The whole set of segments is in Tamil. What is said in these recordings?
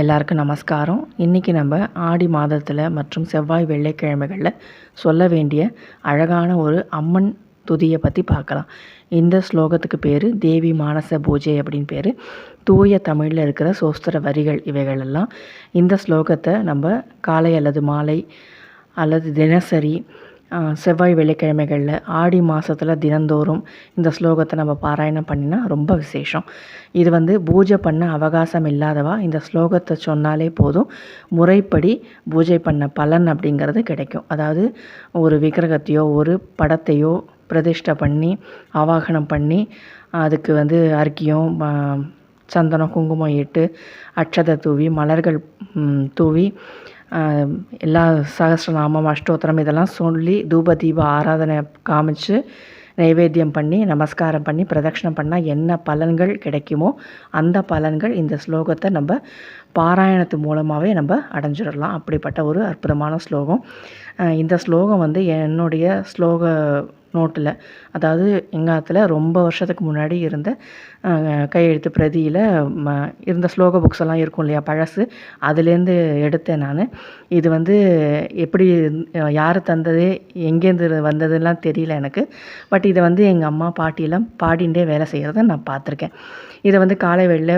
எல்லாருக்கும் நமஸ்காரம். இன்றைக்கி நம்ம ஆடி மாதத்தில் மற்றும் செவ்வாய் வெள்ளிக்கிழமைகளில் சொல்ல வேண்டிய அழகான ஒரு அம்மன் துதியை பற்றி பார்க்கலாம். இந்த ஸ்லோகத்துக்கு பேர் தேவி மானச பூஜை அப்படின்னு பேர். தூய தமிழில் இருக்கிற சோஸ்திர வரிகள் இவைகளெல்லாம் இந்த ஸ்லோகத்தை நம்ம காலை அல்லது மாலை அல்லது தினசரி செவ்வாய் வெள்ளிக்கிழமைகளில் ஆடி மாதத்தில் தினந்தோறும் இந்த ஸ்லோகத்தை நம்ம பாராயணம் பண்ணினா ரொம்ப விசேஷம். இது வந்து பூஜை பண்ண அவகாசம் இல்லாதவா இந்த ஸ்லோகத்தை சொன்னாலே போதும். முறைப்படி பூஜை பண்ண பலன் அப்படிங்கிறது கிடைக்கும். அதாவது ஒரு விக்கிரகத்தையோ ஒரு படத்தையோ பிரதிஷ்டை பண்ணி ஆவாகனம் பண்ணி அதுக்கு வந்து அர்க்கியம் சந்தனம் குங்குமம் இட்டு அட்சதை தூவி மலர்கள் தூவி எல்லா சகஸ்ரநாமம் அஷ்டோத்திரம் இதெல்லாம் சொல்லி தூப தீப ஆராதனை காமிச்சு நைவேத்தியம் பண்ணி நமஸ்காரம் பண்ணி பிரதட்சணம் பண்ணால் என்ன பலன்கள் கிடைக்குமோ அந்த பலன்கள் இந்த ஸ்லோகத்தை நம்ம பாராயணத்து மூலமாகவே நம்ம அடைஞ்சிடலாம். அப்படிப்பட்ட ஒரு அற்புதமான ஸ்லோகம். இந்த ஸ்லோகம் வந்து என்னுடைய ஸ்லோக நோட்டில். அதாவது எங்காத்தில் ரொம்ப வருஷத்துக்கு முன்னாடி இருந்த கையெழுத்து பிரதியில் ம இருந்த ஸ்லோக புக்ஸ் எல்லாம் இருக்கும் இல்லையா பழசு. அதுலேருந்து எடுத்தேன் நான். இது வந்து எப்படி யார் தந்தது எங்கேருந்து வந்ததுலாம் தெரியல எனக்கு. பட் இதை வந்து எங்கள் அம்மா பாட்டியெல்லாம் பாடிண்டே வேலை செய்கிறத நான் பார்த்துருக்கேன். இதை வந்து காலை வெளில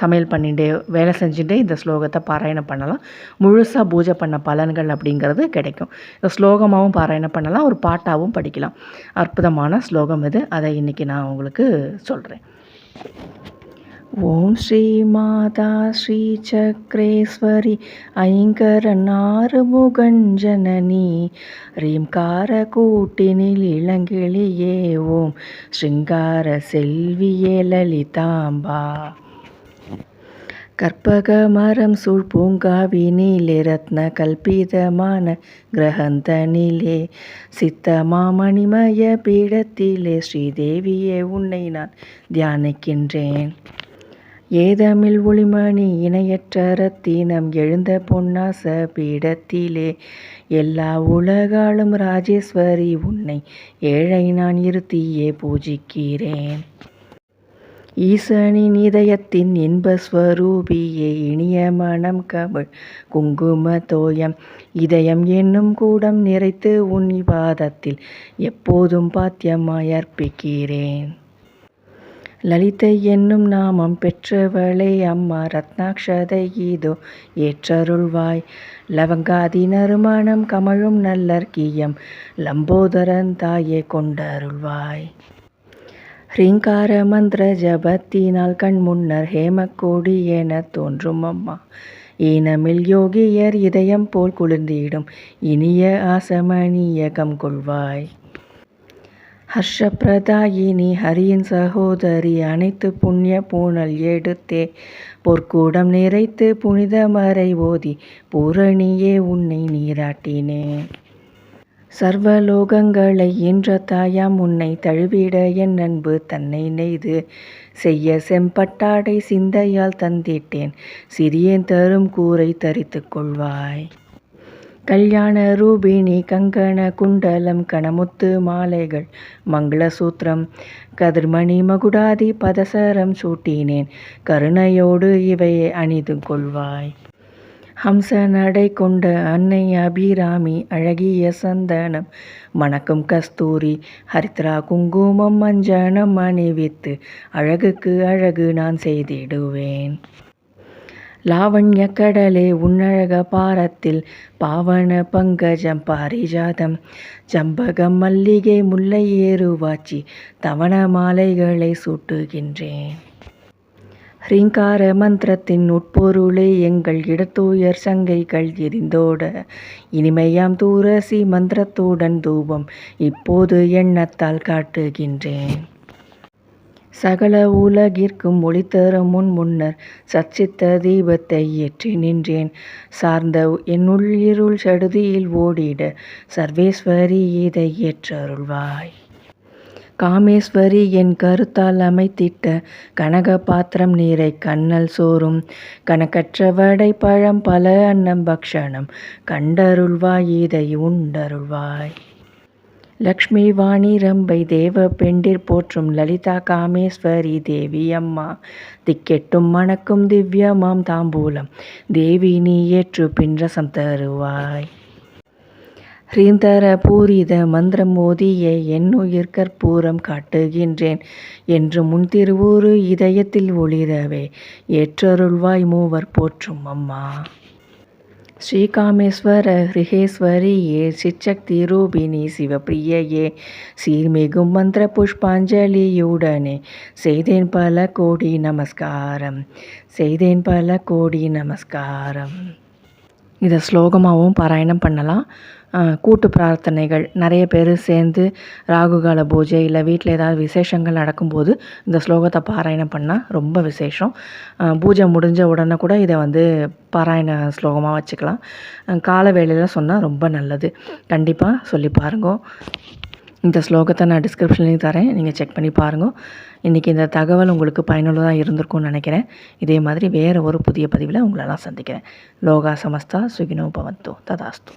சமையல் பண்ணிகிட்டே வேலை செஞ்சுட்டே இந்த ஸ்லோகத்தை பாராயணம் பண்ணலாம். முழுசாக பூஜை பண்ண பலன்கள் அப்படிங்கிறது கிடைக்கும். இந்த ஸ்லோகமாகவும் பாராயணம் பண்ணலாம் ஒரு பாட்டாகவும் படிக்கலாம். அற்புதமான ஸ்லோகம் இது. அதை இன்றைக்கி நான் உங்களுக்கு சொல்கிறேன் ஓம் ஸ்ரீ மாதா ஸ்ரீ சக்ரேஸ்வரி ஐங்கர ஐங்கரநாறுமுகஞ்சனனி ரீம்கார கூட்டினில் இளங்கிளியே ஓம் ஸ்ருங்கார செல்வியே லலிதாம்பா. கற்பக மரம் சூழ் பூங்காவினிலே ரத்ன கல்பிதமான கிரகந்தனிலே சித்தமா மணிமய பீடத்திலே ஸ்ரீதேவியே உன்னை நான் தியானிக்கின்றேன். ஏதமில் ஒளிமணி இணையற்ற ரத்தினம் எழுந்த பொன்னாச பீடத்திலே எல்லா உலகாலும் ராஜேஸ்வரி உன்னை ஏழை நான் இருத்தியே பூஜிக்கிறேன். ஈசனின் இதயத்தின் இன்பஸ்வரூபியே இனிய மனம் கமிழ் குங்கும தோயம். இதயம் என்னும் கூடம் நிறைத்து உன் பாதத்தில் எப்போதும் பாத்தியமாய் அர்ப்பிக்கிறேன். லலிதை என்னும் நாமம் பெற்றவளே அம்மா ரத்னாக்ஷதை இதோ ஏற்றருள்வாய். லவங்காதி நறுமணம் கமழும் நல்லர்க்கியம் லம்போதரன் தாயே கொண்டருள்வாய். ஹ்ரீங்கார மந்திர ஜபத்தினால் கண் முன்னர் ஹேமக்கோடி என தோன்றும் அம்மா. ஈனமில் யோகியர் இதயம் போல் குளிர்ந்திடும். இனிய ஆசமணியகம் கொள்வாய். ஹர்ஷப்பிரதாயினி ஹரியின் சகோதரி அனைத்து புண்ணிய பூணல் எடுத்தே பொற்கூடம் நிறைத்து புனிதமறை ஓதி பூரணியே உன்னை நீராட்டினேன். சர்வலோகங்களை ஈன்ற தாயாம் உன்னை தழுவிட என் அன்பு தன்னை நெய்து செய்ய செம்பட்டாடை சிந்தையால் தந்திட்டேன். சிறியேன் தரும் கூரை தரித்து கொள்வாய். கல்யாண ரூபிணி கங்கண குண்டலம் கணமுத்து மாலைகள் மங்களசூத்திரம் கதிர்மணி மகுடாதி பதசரம் சூட்டினேன். கருணையோடு இவையை அணிந்து கொள்வாய். ஹம்ச நடை கொண்ட அன்னை அபிராமி அழகிய சந்தனம் மணக்கும் கஸ்தூரி ஹரித்ரா குங்குமம் மஞ்சனம் அணிவித்து அழகுக்கு அழகு நான் செய்திடுவேன். லாவண்ய கடலே உன்னழக பாரத்தில் பாவன பங்கஜம் பாரிஜாதம் ஜம்பகம் மல்லிகை முல்லை ஏறுவாச்சி தவண மாலைகளை சூட்டுகின்றேன். ஹ்ரீங்கார மந்திரத்தின் உட்பொருளே எங்கள் இடத்தூயர் சங்கைகள் எரிந்தோட. இனிமையாம் தூரசி மந்திரத்துடன் தூபம் இப்போது எண்ணத்தால் காட்டுகின்றேன். சகல உலகிற்கும் ஒளி தரும் முன் முன்னர் சச்சித்த தீபத்தை ஏற்றி நின்றேன். சார்ந்த என்னுள் இருள் சடுதியில் ஓடிட சர்வேஸ்வரி இதை ஏற்றருள்வாய். காமேஸ்வரி என் கருத்தால் அமைத்திட்ட கனக பாத்திரம் நீரை கண்ணல் சோறும். கணக்கற்ற வடை பழம் பல அன்னம் பக்ஷணம். கண்டருள்வாய் இதை உண்டருள்வாய். லக்ஷ்மி வாணி ரம்பை தேவ பெண்டிர் போற்றும் லலிதா காமேஸ்வரி தேவி அம்மா. திக்கெட்டும் மணக்கும் திவ்யமாம் தாம்பூலம். தேவி நீ ஏற்று பின்றசம் தருவாய். ஹ்ரீந்தர பூரித மந்திரம் மோதிய என்னுயிர் கற்பூரம் காட்டுகின்றேன் என்று முன்திருவூறு இதயத்தில் ஒளிரவே. ஏற்றருள்வாய் மூவர் போற்றும் அம்மா. ஸ்ரீகாமேஸ்வர ஹிருகேஸ்வரியே சிச்சக்தி ரூபிணி சிவப்பிரியையே சீர்மிகும் மந்திர புஷ்பாஞ்சலியுடனே. செய்தேன் பல கோடி நமஸ்காரம் செய்தேன் பல கோடி நமஸ்காரம். இதை ஸ்லோகமாகவும் பாராயணம் பண்ணலாம். கூட்டு பிரார்த்தனைகள். நிறைய பேர் சேர்ந்து ராகுகால பூஜை இல்லை வீட்டில் ஏதாவது விசேஷங்கள் நடக்கும்போது இந்த ஸ்லோகத்தை பாராயணம் பண்ணால் ரொம்ப விசேஷம். பூஜை முடிஞ்ச உடனே கூட இதை வந்து பாராயண ஸ்லோகமாக வச்சுக்கலாம். கால வேளையில் சொன்னால் ரொம்ப நல்லது. கண்டிப்பாக சொல்லி பாருங்க. இந்த ஸ்லோகத்தை நான் டிஸ்கிரிப்ஷன்லேயும் தரேன். நீங்கள் செக் பண்ணி பாருங்க. இன்றைக்கி இந்த தகவல் உங்களுக்கு பயனுள்ளதாக இருந்திருக்கும்னு நினைக்கிறேன். இதே மாதிரி வேறு ஒரு புதிய பதிவில் உங்களெல்லாம் சந்திக்கிறேன். லோகா சமஸ்தா சுகினோ பவந்தோ ததாஸ்து.